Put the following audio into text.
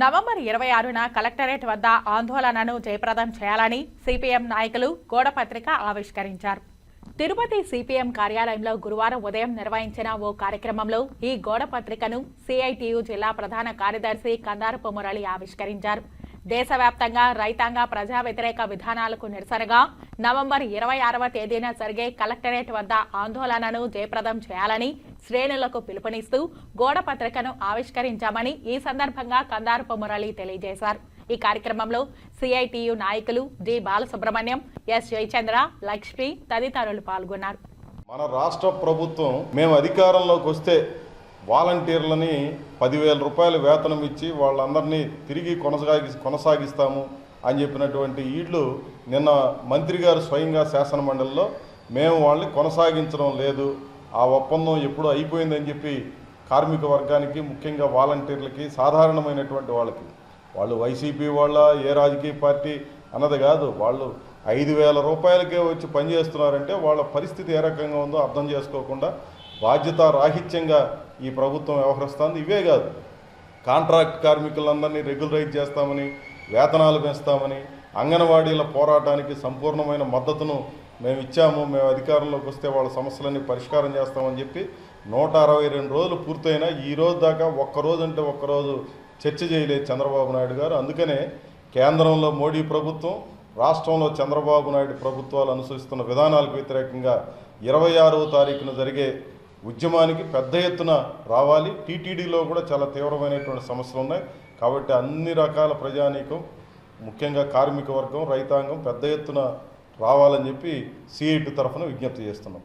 November ఇరవై ఆరున collectorate వద్ద ఆందోళనను జయప్రదం చేయాలని సిపిఎం నాయకులు గోడపత్రిక ఆవిష్కరించారు. తిరుపతి సిపిఎం కార్యాలయంలో గురువారం ఉదయం నిర్వహించిన ఓ కార్యక్రమంలో ఈ గోడపత్రికను సిఐటియు జిల్లా ప్రధాన కార్యదర్శి కందారపు మురళి ఆవిష్కరించారు. దేశవ్యాప్తంగా రైతాంగ ప్రజా వ్యతిరేక విధానాలకు నిరసనగా నవంబర్ ఇరవై ఆరవ తేదీన జరిగే కలెక్టరేట్ వద్ద ఆందోళనను జయప్రదం చేయాలని శ్రేణులకు పిలుపునిస్తూ గోడ పత్రికను ఆవిష్కరించామని ఈ సందర్భంగా కందారపు మురళి తెలియజేశారు. ఈ కార్యక్రమంలో సిఐటియు నాయకులు డి బాలసుబ్రహ్మణ్యం ఎస్ జయచంద్ర లక్ష్మి తదితరులు పాల్గొన్నారు. మన రాష్ట్ర ప్రభుత్వం మేము అధికారంలోకి వస్తే వాలంటీర్లని పదివేల రూపాయల వేతనం ఇచ్చి వాళ్ళందరినీ తిరిగి కొనసాగి కొనసాగిస్తాము అని చెప్పినటువంటి ఈళ్ళు నిన్న మంత్రి గారు స్వయంగా శాసన మండలిలో మేము వాళ్ళని కొనసాగించడం లేదు ఆ ఒప్పందం ఎప్పుడు అయిపోయిందని చెప్పి కార్మిక వర్గానికి ముఖ్యంగా వాలంటీర్లకి సాధారణమైనటువంటి వాళ్ళకి. వాళ్ళు వైసీపీ వాళ్ళ ఏ రాజకీయ పార్టీ అన్నది కాదు వాళ్ళు ఐదు వేల రూపాయలకే వచ్చి పనిచేస్తున్నారంటే వాళ్ళ పరిస్థితి ఏ రకంగా ఉందో అర్థం చేసుకోకుండా బాధ్యత రాహిత్యంగా ఈ ప్రభుత్వం వ్యవహరిస్తుంది. ఇవే కాదు కాంట్రాక్ట్ కార్మికులందరినీ రెగ్యులరైజ్ చేస్తామని వేతనాలు పెంచుతామని అంగన్వాడీల పోరాటానికి సంపూర్ణమైన మద్దతును మేము ఇచ్చాము. మేము అధికారంలోకి వస్తే వాళ్ళ సమస్యలన్నీ పరిష్కారం చేస్తామని చెప్పి నూట అరవై రెండు రోజులు పూర్తయినా ఈ రోజు దాకా ఒక్కరోజు అంటే ఒక్కరోజు చర్చ చేయలేదు చంద్రబాబు నాయుడు గారు. అందుకనే కేంద్రంలో మోడీ ప్రభుత్వం రాష్ట్రంలో చంద్రబాబు నాయుడు ప్రభుత్వాలు అనుసరిస్తున్న విధానాలకు వ్యతిరేకంగా ఇరవై ఆరవ తారీఖున జరిగే ఉద్యమానికి పెద్ద ఎత్తున రావాలి. టీటీడీలో కూడా చాలా తీవ్రమైనటువంటి సమస్యలు ఉన్నాయి. కాబట్టి అన్ని రకాల ప్రజానీకం ముఖ్యంగా కార్మిక వర్గం రైతాంగం పెద్ద ఎత్తున రావాలని చెప్పి సిఐటి తరఫున విజ్ఞప్తి చేస్తున్నాం.